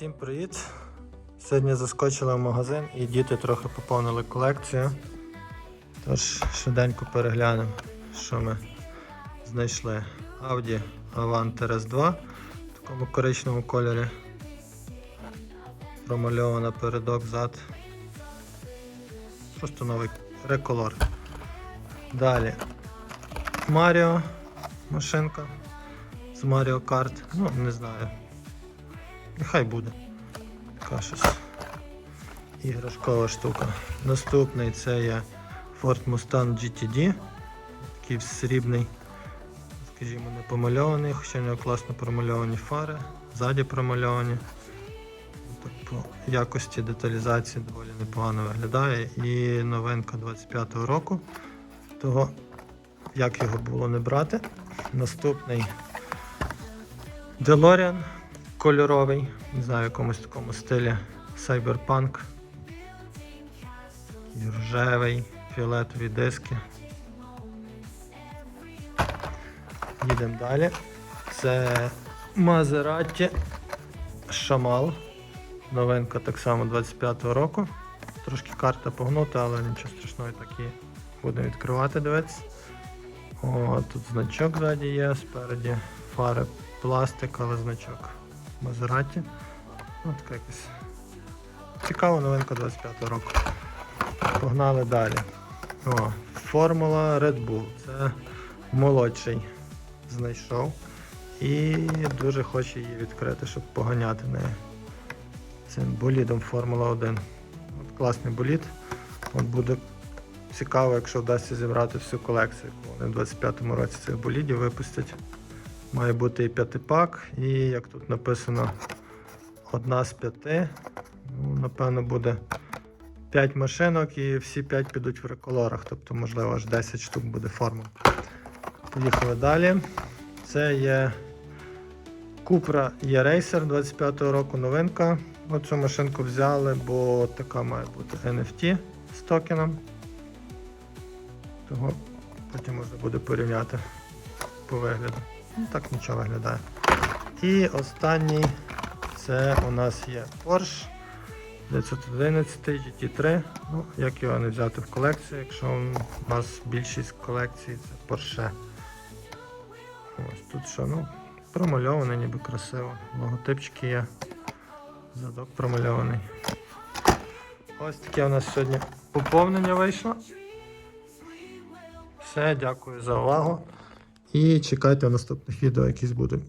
Всім привіт! Сьогодні заскочили в магазин і діти трохи поповнили колекцію. Тож швиденько переглянемо, що ми знайшли. Audi Avant RS2 в такому коричневому кольорі. Промальована передок зад. Просто новий реколор. Далі Маріо машинка з Mario Kart. Ну, не знаю. Нехай буде. Така щось іграшкова штука. Наступний це є Ford Mustang GTD. Такий срібний, скажімо, не помальований, хоча в нього класно промальовані фари, ззаді промальовані. Так, по якості деталізації доволі непогано виглядає. І новинка 25-го року. Того, як його було не брати. Наступний DeLorean кольоровий, не знаю, в якомусь такому стилі Cyberpunk. І Рожевий, фіолетові диски. Їдемо далі. Це Maserati Шамал. Новинка так само 25-го року. Трошки карта погнута, але нічого страшного так і будемо відкривати, дивитися. О, тут значок ззаді є, спереді фари пластик, але значок Мазераті. Ну, така якась цікава новинка 25-го року. Погнали далі. О, Формула Red Bull. Це молодший знайшов. І дуже хоче її відкрити, щоб поганяти нею. Цим болідом Формула 1. От класний болід. От буде цікаво, якщо вдасться зібрати всю колекцію, вони в 25-му році цих болідів випустять. Має бути і п'ятипак, і як тут написано, одна з п'яти. Ну, напевно, буде 5 машинок і всі 5 підуть в реколорах, тобто, можливо, аж 10 штук буде форма. Поїхали далі. Це є Cupra E-Racer 25-го року новинка. Оцю машинку взяли, бо така має бути NFT з токеном. Того потім можна буде порівняти по вигляду. Ну, так нічого виглядає. І останній це у нас є Porsche 911 GT3. Ну, як його не взяти в колекцію, якщо у нас більшість колекцій це Porsche. Ось тут що, ну, промальоване, ніби красиво. Логотипчики є. Задок промальований. Ось таке у нас сьогодні поповнення вийшло. Все, дякую за увагу. І чекайте наступних відео, якісь будуть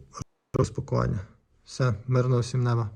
розпакування. Все, мирного всім неба.